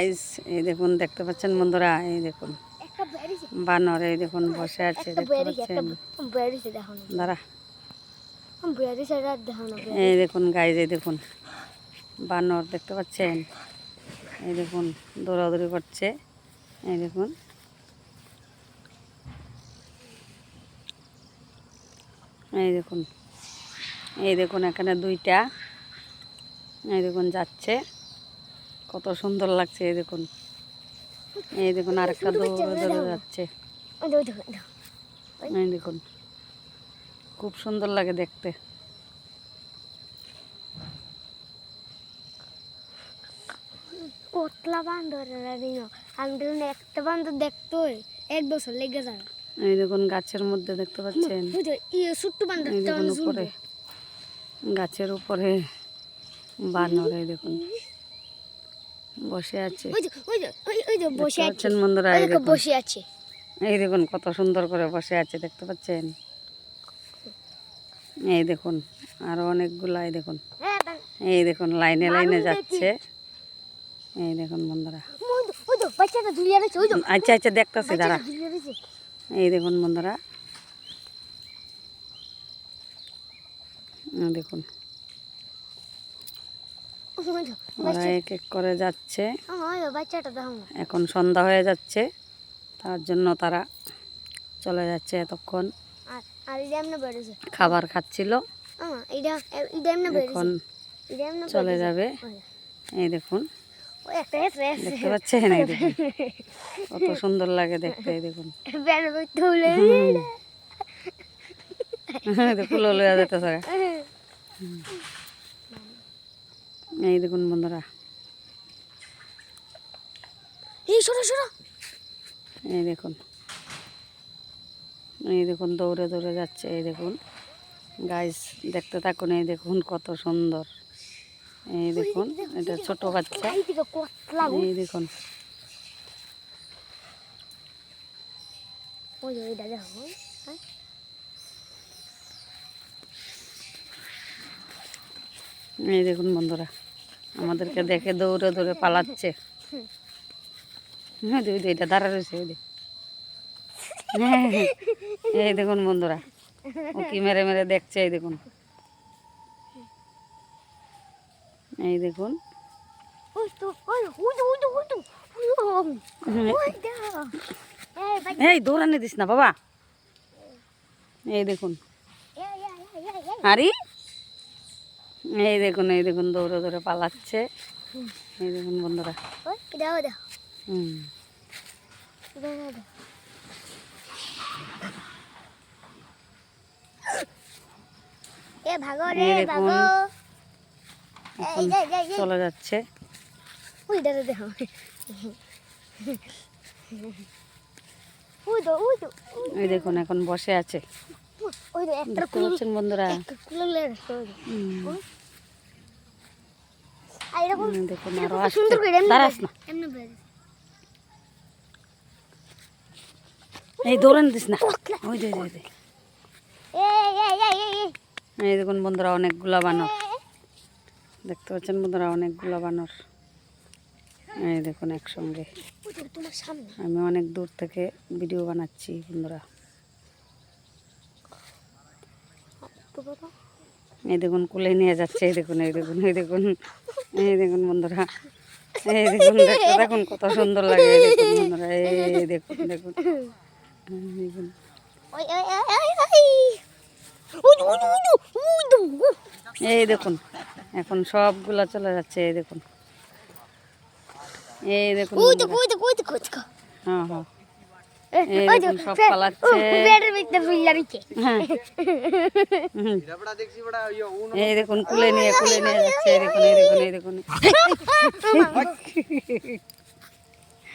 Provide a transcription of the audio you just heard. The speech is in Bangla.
গাইস এই দেখুন দেখতে পাচ্ছেন বন্ধুরা এই দেখুন। বানর এই দেখুন বসে আছে দাঁড়া। এই দেখুন গাইজ এই দেখুন। বানর দেখতে পাচ্ছেন? এই দেখুন দৌড়াদৌড়ি করছে। এই দেখুন। এই দেখুন। এই দেখুন এখানে দুইটা। এই দেখুন যাচ্ছে। কত সুন্দর লাগছে এই দেখুন। এই দেখুন আরেকটা দৌড়ে দৌড়ে যাচ্ছে। এই দেখুন খুব সুন্দর লাগে দেখতে। কতলা বান্দরের দিন আমি তো একটা বান্দর দেখতো এক বছর লেগে যাবে। এই দেখুন গাছের মধ্যে দেখতে পাচ্ছেন? গাছের উপরে বানর এই দেখুন। বসে আছে। বসে দেখতে আছে। বন্ধুরা এই দেখো বসে আছে। এই দেখুন কত সুন্দর করে বসে আছে দেখতে পাচ্ছেন? এই দেখুন আরও অনেকগুলা এই দেখুন। হ্যাঁ এই দেখুন লাইনে লাইনে যাচ্ছে। এই দেখুন বন্ধুরা। আচ্ছা আচ্ছা দেখতেছি দাঁড়া। এই দেখুন বন্ধুরা। দেখুন। ওরা এক করে যাচ্ছে। এখন সন্ধ্যা হয়ে যাচ্ছে। তার জন্য তারা চলে যাচ্ছে এতক্ষণ। খাবার খাচ্ছিল। এখন চলে যাবে। এই দেখুন। দেখতে পাচ্ছেন? কত সুন্দর লাগে দেখতে দেখুন। দেখুন ললে যেতেছে। এই দেখুন বন্ধুরা। এই সরো সরো। এই দেখুন। এই দেখুন দৌড়ে দৌড়ে যাচ্ছে এই দেখুন। গাইস দেখতে থাকুন এই দেখুন কত সুন্দর। এই দেখুন এটা ছোট বাচ্চা। এই দেখুন। হ্যাঁ। এই দেখুন বন্ধুরা। আমাদেরকে দেখে দৌড়ে দৌড়ে পালাচ্ছে। হ্যাঁ দুই দুইটা দাঁড়া রয়েছে ওই হ্যাঁ, এই দেখুন বন্ধুরা ও কি মেরে মেরে দেখছে এই দেখুন। এই দেখুন। এই দৌড়ানি দিস না বাবা। এই দেখুন। আরে এই দেখুন এই দেখুন দৌড়ে দৌড়ে পালাচ্ছে। এই দেখুন বন্ধুরা। হুম। চলে যাচ্ছে। এই দেখুন এখন বসে আছে। ওই তো একটা দেখতে বন্ধুরা? একটা কুলে রাখতে হবে। হুম, আর এরকম দেখুন আরও সুন্দর করে দাঁড়াস না এমনি বের। এই দৌড়ানি দিস না। ওই যে ওই যে এই দেখুন বন্ধুরা অনেকগুলা বানর দেখতে পাচ্ছেন বন্ধুরা অনেকগুলা বানর এই দেখুন একসঙ্গে। আমি অনেক দূর থেকে ভিডিও বানাচ্ছি বন্ধুরা তো বাবা এই দেখুন কুলে নিয়ে যাচ্ছে এই দেখুন এই দেখুন এই দেখুন এই দেখুন বন্ধুরা এই দেখুন দেখতে দেখুন কত সুন্দর লাগে এই দেখুন বন্ধুরা এই দেখুন দেখুন এই দেখুন। এই এখন সবগুলা চলে যাচ্ছে এই দেখুন। এই দেখুন। হ্যাঁ হ্যাঁ। সব পালাচ্ছে। হ্যাঁ। এই দেখুন কুলে নিয়ে কুলে নিয়ে যাচ্ছে এই দেখুন এই দেখুন এই দেখুন